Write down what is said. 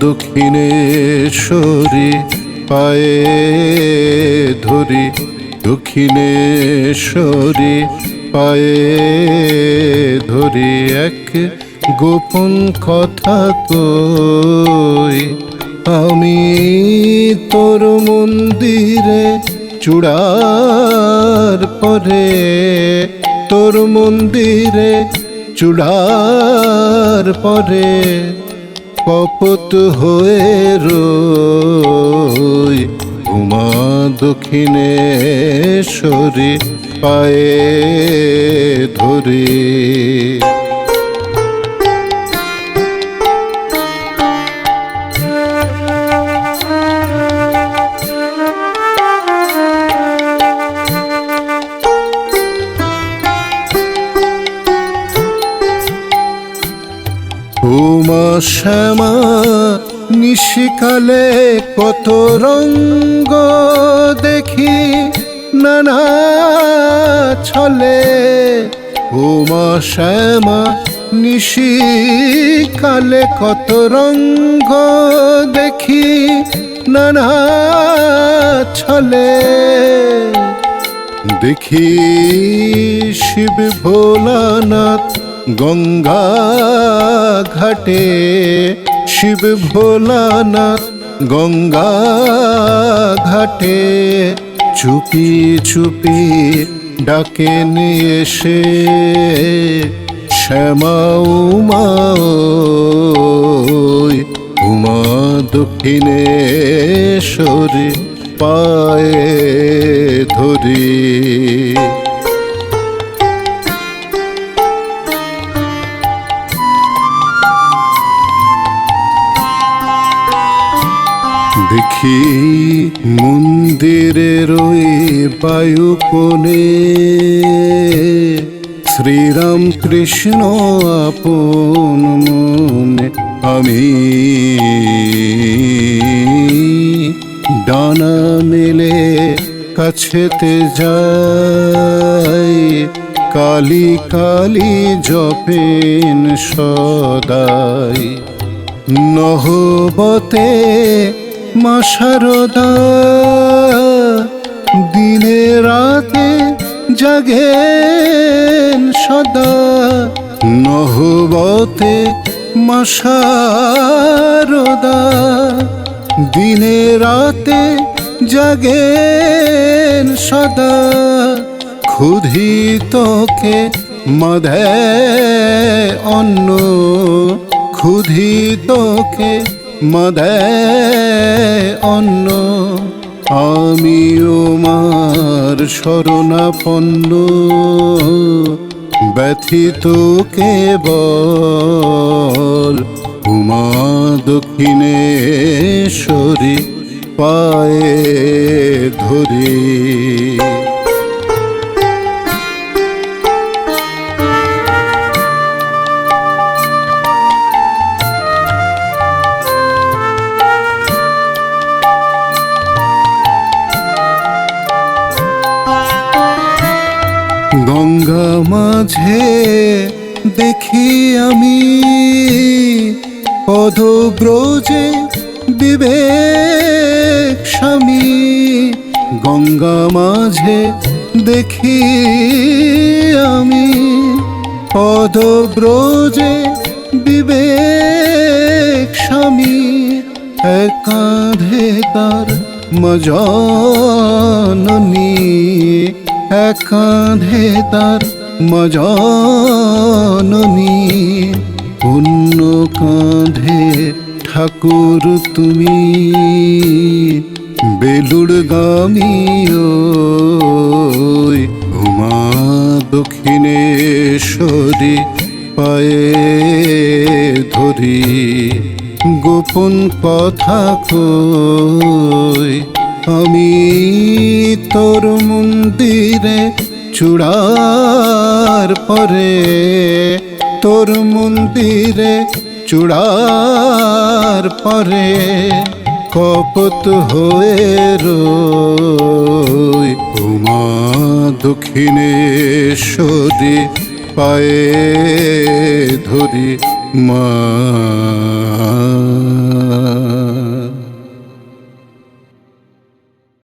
দক্ষিণেশ্বরী পায়ে ধরি। দক্ষিণেশ্বরী পায়ে ধরি। এক গোপন কথা কই আমি তোর মন্দিরে চূড়ার পরে, তোর মন্দিরে চূড়ার পরে। কপত হয়ে রই। উমা দক্ষিণেশ্বরী পায়ে ধরে। উমা শ্যামা, নিশিকালে কত রঙ্গ দেখি, নানা ছলে। উমা শ্যামা, নিশিকালে কত রঙ্গ দেখি, নানা ছলে। দেখি শিব ভোলানাথ গঙ্গা ঘাটে শিব ভোলানাথ গঙ্গা ঘাটে চুপি চুপি ডাকে নিয়ে এসে শ্যামা উমা উমা দক্ষিণেশ্বরী পায়ে ধরি। দেখি মন্দিরের ওই বায়ু কোণে শ্রীরাম কৃষ্ণ আপন মনে আমি। ডানা মেলে কাছেতে যাই, কালি কালি জপেন সদাই। নহবতে মা শারদা, দিনে রাতে জাগেন সদা, নহবতে মা শারদা, দিনে রাতে জাগেন সদা, ক্ষুধিতকে মধে অন্ন, ক্ষুধিতকে মদে অন্ন আমিও মার শরণাপন্ন। ব্যথিত কেবল উমা দক্ষিণেশ্বরী পায়ে ধরি। গঙ্গা মাঝে দেখি আমি পদব্রজে বিবেক স্বামী। গঙ্গা মাঝে দেখি আমি পদব্রজে বিবেক স্বামী। কাঁধে তার মজননী। এক কাঁধে তার মজননী, অন্য কাঁধে ঠাকুর তুমি। বেলুড় গামিও উমা দক্ষিণেশ্বরী পায়ে ধরি। গোপন কথা কই, আমি তোর চূড়ার পরে তোর মন্দিরে চূড়ার পরে কপত হয়ে রই উমা দক্ষিণেশ্বরী পায়ে ধরি মা।